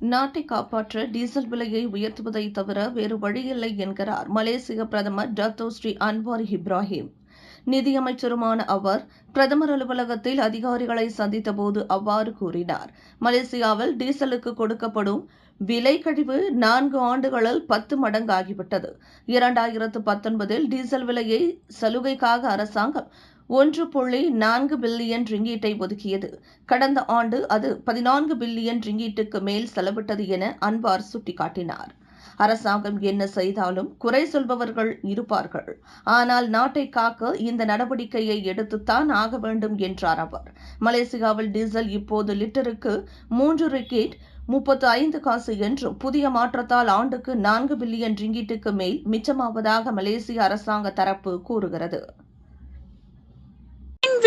நாட்டை காப்பாற்ற டீசல் விலையை உயர்த்துவதை தவிர வேறு வழியில்லை என்கிறார் மலேசிய பிரதமர் டத்தோ ஸ்ரீ அன்வார் இப்ராஹிம். நிதியமைச்சருமான அவர் பிரதமர் அலுவலகத்தில் அதிகாரிகளை சந்தித்தபோது அவ்வாறு கூறினார். மலேசியாவில் டீசலுக்கு கொடுக்கப்படும் விலை கழிவு நான்கு ஆண்டுகளில் பத்து மடங்காகிவிட்டது. இரண்டாயிரத்து பத்தொன்பதில் டீசல் விலையை சலுகைக்காக அரசாங்கம் ஒன்று புள்ளி நான்கு பில்லியன் ரிங்கீட்டை ஒதுக்கியது. கடந்த ஆண்டு அது பதினான்கு பில்லியன் ரிங்கீட்டுக்கு மேல் செலவிட்டது என அன்வார் சுட்டிக்காட்டினார். அரசாங்கம் என்ன செய்தாலும் குறை சொல்பவர்கள் இருப்பார்கள். ஆனால் நாட்டை காக்க இந்த நடவடிக்கையை எடுத்துத்தான் ஆக வேண்டும் என்றார் அவர். மலேசியாவில் டீசல் இப்போது லிட்டருக்கு மூன்று ரிக்கெட் முப்பத்து ஐந்து காசு என்றும் புதிய மாற்றத்தால் ஆண்டுக்கு நான்கு பில்லியன் ரிங்கீட்டுக்கு மேல் மிச்சமாவதாக மலேசிய அரசாங்க தரப்பு கூறுகிறது.